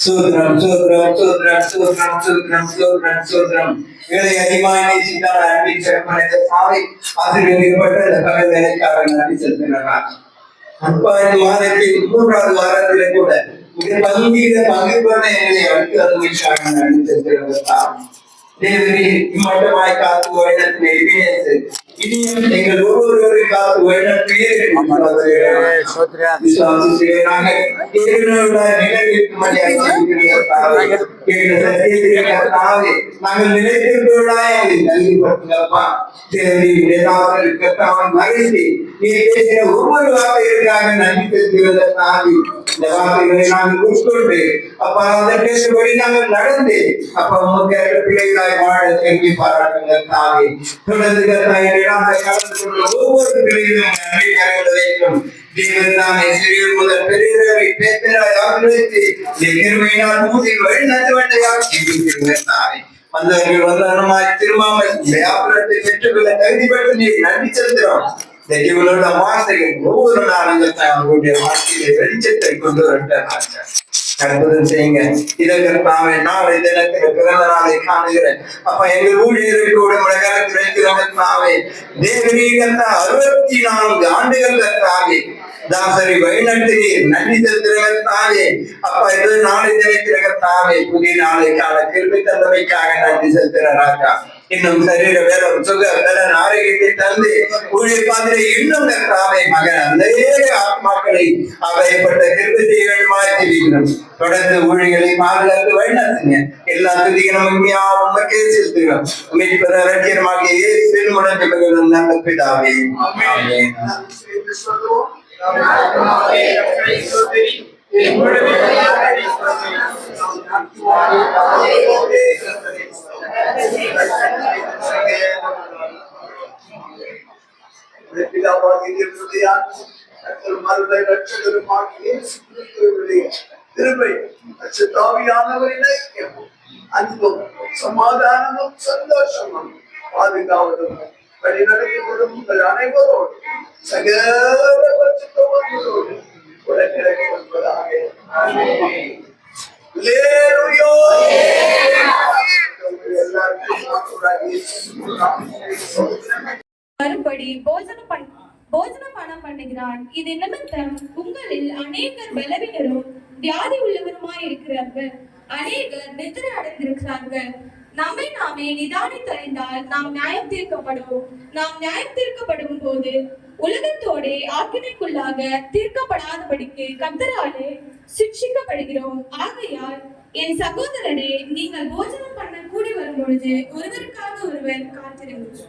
சூத்ரம் சூத்ரம் சூத்ரம் சூத்ரம் சூத்ரம் சூத்ரம் சூத்ரம். இவரை அதிகமாக நேசித்தால் அன்பின் சிறப்பான சாலை ஆசீர்வதிக்கப்பட்ட இந்த பகல் வேலைக்காக நன்றி செலுத்தினார் அப்பாயின் மாதத்தில் மூன்றாவது வாரத்திலே கூட மிக பங்கீத பங்கு எங்களை அடுத்து அனுமதிக்காக நன்றி செலுத்தினார் இம்மட்டமாய் காத்து இனியும் எங்கள் ஒவ்வொருவரை காத்து வழிநடத்தியே விசுவாசிக்கிறேனாக தேவனுடைய நிலைநிற்கும்படியாக செய்கிறீர்களாக. கேட்ட சத்தியத்திலே கர்த்தாவே, நாங்கள் நிலைத்திருப்பவர்களாய் மகிழ்ச்சி, நீர் பேசின ஒவ்வொரு வார்த்தைகளுக்காக நன்றி செலுத்துகிறதற்காக. இந்த வார்த்தைகளை நாங்கள் உட்கொண்டு அப்பா அதற்கேற்றபடி நாங்கள் நடந்து அப்பா உங்க பிள்ளைகளாய் வாழ செல்வி பாராட்டுங்கள் தாவே தொடர்ந்து கர்த்தாவே கலந்து கொண்ட ஒவ்வொரு பிள்ளைகளும் நன்றி கரங்கள் வைக்கும். முதல் பெரியவரை ஆக்கிரமித்து வழி தாவே வந்தவர்கள் வந்தவருமாய் திரும்பாமல் வியாபாரத்தை பெற்றுக்கொள்ள தகுதி பெற்று நீ நன்றி செலுத்துகிறோம். இந்த வார்த்தைகள் ஒவ்வொரு நாளும் அவங்களுடைய வாழ்க்கையில வெளிச்சத்தை கொண்டு வரட்டாங்க அற்புதம் செய்யுங்க இதற்கு தாமே நாளை தினத்தில் பிறந்த நாளை காணுகிறேன் அப்ப எங்கள் ஊழியருக்கு உடைய கிடைக்கிறவங்க தாவே தேவரீகத்த அறுபத்தி நான்கு ஆண்டுகள் தாவே தாசரி வழிநடத்தினீர் நன்றி செலுத்துகிறவர் அப்பா இது நாளை தினத்திற்கு தாவே புதிய நாளைக்கான கிருபி தந்தமைக்காக நன்றி செலுத்துகிற இன்னும் சரீர வேலம் சுக பலன் ஆரோக்கியத்தை தந்து ஊழிய பாதிரை இன்னும் தாவே மகன். அநேக ஆத்மாக்களை அவைப்பட்ட கிருபி செய்ய வேண்டுமாய் தெரிவிக்கிறோம் தொடர்ந்து ஊழிகளை பாதுகாத்து வழிநடத்துங்க. எல்லா துதிகளும் உண்மையா உண்மைக்கே செலுத்துகிறோம் மீட்பத ரட்சியமாகிய இயேசுவின் முடக்கிடுகிறோம் நல்ல பிதாவே. ஆமென். திருமை தாவியானவரின் அன்பும் சமாதானமும் சந்தோஷமும் பாதுகாவதும் வழிநடத்தப்படும் உங்கள் அனைவரோடு சகல பரிசுத்தவான்களோடு வருவதாக மறுபடி போஜனம் பண்ண போஜன பானம் பண்ணுகிறான் இது நிமித்தம் உங்களில் அநேகர் பலவீனரும் வியாதி உள்ளவருமாய் இருக்கிறார்கள். அநேகர் நிதிர அடைந்திருக்கிறார்கள். நம்மை நாமே நிதானித்தறிந்தால் நாம் நியாயம் தீர்க்கப்படுவோம் நாம் நியாயம் தீர்க்கப்படும் போது உலகத்தோடே ஆக்கினைக்குள்ளாக தீர்க்கப்படாதபடிக்கு கத்தராலே சிக்ஷிக்கப்படுகிறோம் ஆகையால் என் சகோதரனே நீங்கள் போஜனம் பண்ண கூடி வரும் பொழுது ஒருவருக்காக ஒருவர் காத்திருங்கள்.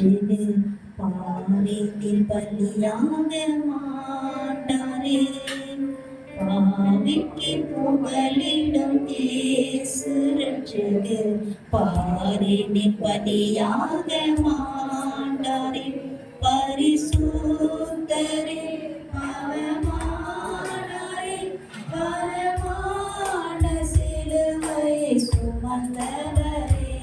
ரட்சகர் பாவித்தில் பலியாக மாட்டாரே பாவிக்கு புகலிடும் இயேசு பாரினில் பலியாக மாட்டாரே பரிசுத்தரே பரமானரே பரமான சிலுவை சுமந்தவரே